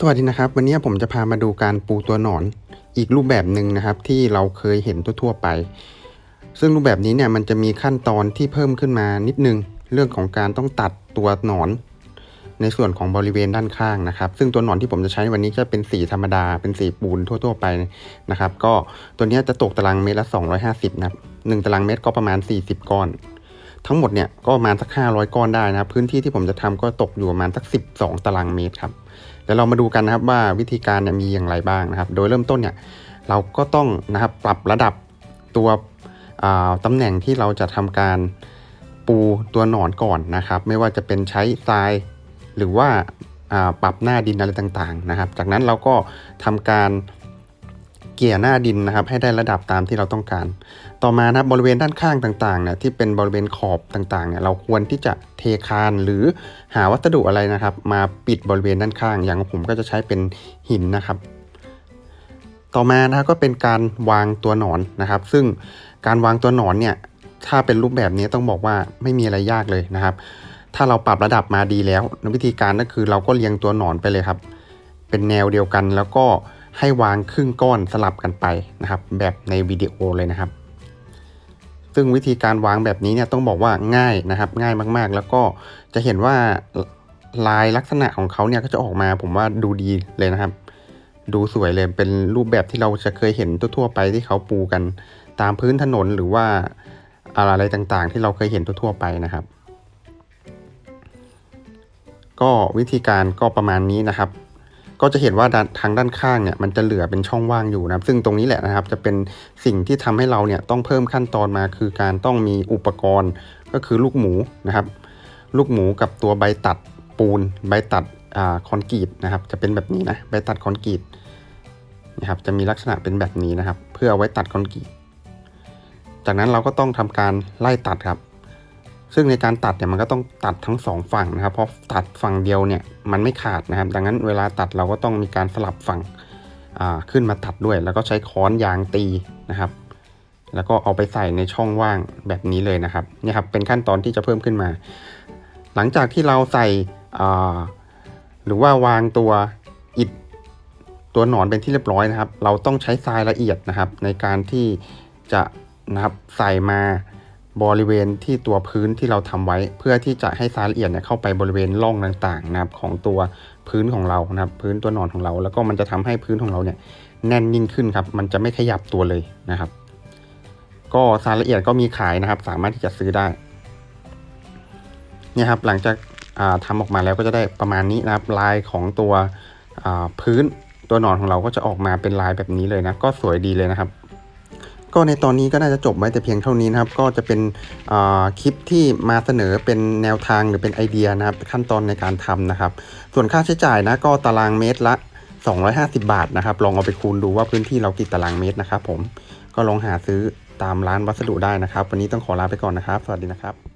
สวัสดีนะครับ วันนี้ผมจะพามาดูการปูตัวหนอนอีกรูปแบบหนึ่งนะครับ ที่เราเคยเห็นทั่วๆไป ซึ่งรูปแบบนี้เนี่ยมันจะมีขั้นตอนที่เพิ่มขึ้นมานิดนึง เรื่องของการต้องตัดตัวหนอน ในส่วนของบริเวณด้านข้างนะครับ ซึ่งตัวหนอนที่ผมจะใช้วันนี้จะเป็นสีธรรมดา เป็นสีปูนทั่ว ๆ ไปนะครับ ก็ตัวนี้จะตกตารางเมตรละ 250นะครับหนึ่งตารางเมตรก็ประมาณ 40 ก้อน ทั้งหมดเนี่ยก็ประมาณสัก 500 ก้อนได้นะครับ พื้นที่ที่ผมจะทำก็ตกอยู่ประมาณสัก 12 ตารางเมตรครับเดี๋ยวเรามาดูกันนะครับว่าวิธีการมีอย่างไรบ้างนะครับ โดยเริ่มต้นเนี่ยเราก็ต้องนะครับปรับระดับตัวตำแหน่งที่เราจะทำการปูตัวหนอนก่อนนะครับ ไม่ว่าจะเป็นใช้ทรายหรือว่าปรับหน้าดินอะไรต่างๆนะครับ จากนั้นเราก็ทำการ เกี่ยหน้าดินนะครับ ให้ได้ระดับตามที่เราต้องการ ต่อมานะครับบริเวณด้านข้างต่างๆเนี่ยที่เป็นบริเวณขอบต่างๆเนี่ยเราควรที่จะเทคานหรือหาวัสดุอะไรนะครับ มาปิดบริเวณด้านข้าง อย่างผมก็จะใช้เป็นหินนะครับ ต่อมานะก็เป็นการวางตัวหนอนนะครับ ซึ่งการวางตัวหนอนเนี่ยถ้าเป็นรูปแบบนี้ต้องบอกว่าไม่มีอะไรยากเลยนะครับ ถ้าเราปรับระดับมาดีแล้ววิธีการก็คือเราก็เรียงตัวหนอนไปเลยครับ เป็นแนวเดียวกันแล้วก็ ให้วางครึ่งก้อนสลับกันไปนะครับ แบบในวิดีโอเลยนะครับ ซึ่งวิธีการวางแบบนี้เนี่ยต้องบอกว่าง่ายนะครับ ง่ายมากๆ แล้วก็จะเห็นว่าลายลักษณะของเขาเนี่ยก็จะออกมาผมว่าดูดีเลยนะครับ ดูสวยเลยเป็นรูปแบบที่เราจะเคยเห็นทั่วๆไปที่เขาปูกันตามพื้นถนนหรือว่าอะไรต่างๆ ที่เราเคยเห็นทั่วๆไปนะครับ ก็วิธีการก็ประมาณนี้นะครับ ก็จะเห็นว่าทางด้านข้างเนี่ยมันจะเหลือเป็นช่องว่างอยู่นะซึ่งตรงนี้แหละนะครับจะเป็นสิ่งที่ทำให้เราเนี่ยต้องเพิ่มขั้นตอนมาคือการต้องมีอุปกรณ์ก็คือลูกหมูนะครับ ลูกหมูกับตัวใบตัดปูน ใบตัดอ่าคอนกรีตนะครับ จะเป็นแบบนี้นะใบตัดคอนกรีตนะครับจะมีลักษณะเป็นแบบนี้นะครับ เพื่อเอาไว้ตัดคอนกรีตจากนั้นเราก็ต้องทำการไล่ตัดครับ ซึ่งในการตัดเนี่ยมันก็ต้องตัดทั้งสองฝั่งนะครับ เพราะตัดฝั่งเดียวเนี่ยมันไม่ขาดนะครับ ดังนั้นเวลาตัดเราก็ต้องมีการสลับฝั่งขึ้นมาตัดด้วย แล้วก็ใช้ค้อนยางตีนะครับ แล้วก็เอาไปใส่ในช่องว่างแบบนี้เลยนะครับนี่ครับเป็นขั้นตอนที่จะเพิ่มขึ้นมา หลังจากที่เราใส่หรือว่าวางตัวอิฐตัวหนอนเป็นที่เรียบร้อยนะครับ เราต้องใช้ทรายละเอียดนะครับ ในการที่จะนะครับใส่มา บริเวณที่ตัวพื้นที่เราทำไว้ เพื่อที่จะให้ทรายละเอียดเนี่ยเข้าไปบริเวณร่องต่างๆนะครับของตัวพื้นของเรานะครับ พื้นตัวนอนของเรา แล้วก็มันจะทำให้พื้นของเราเนี่ยแน่นยิ่งขึ้นครับ มันจะไม่ขยับตัวเลยนะครับ ก็ทรายละเอียดก็มีขายนะครับ สามารถที่จะซื้อได้เนี่ยครับหลังจากทำออกมาแล้วก็จะได้ประมาณนี้นะครับ ลายของตัวพื้นตัวนอนของเราก็จะออกมาเป็นลายแบบนี้เลยนะ ก็สวยดีเลยนะครับ ก็ในตอนนี้ก็น่าจะจบไว้แต่เพียงเท่านี้นะครับ ก็จะเป็นคลิปที่มาเสนอเป็นแนวทางหรือเป็นไอเดียนะครับ ขั้นตอนในการทำนะครับ ส่วนค่าใช้จ่ายนะก็ตารางเมตรละ 250 บาทนะครับ ลองเอาไปคูณดูว่าพื้นที่เรากี่ตารางเมตรนะครับ ผมก็ลองหาซื้อตามร้านวัสดุได้นะครับ วันนี้ต้องขอลาไปก่อนนะครับ สวัสดีนะครับ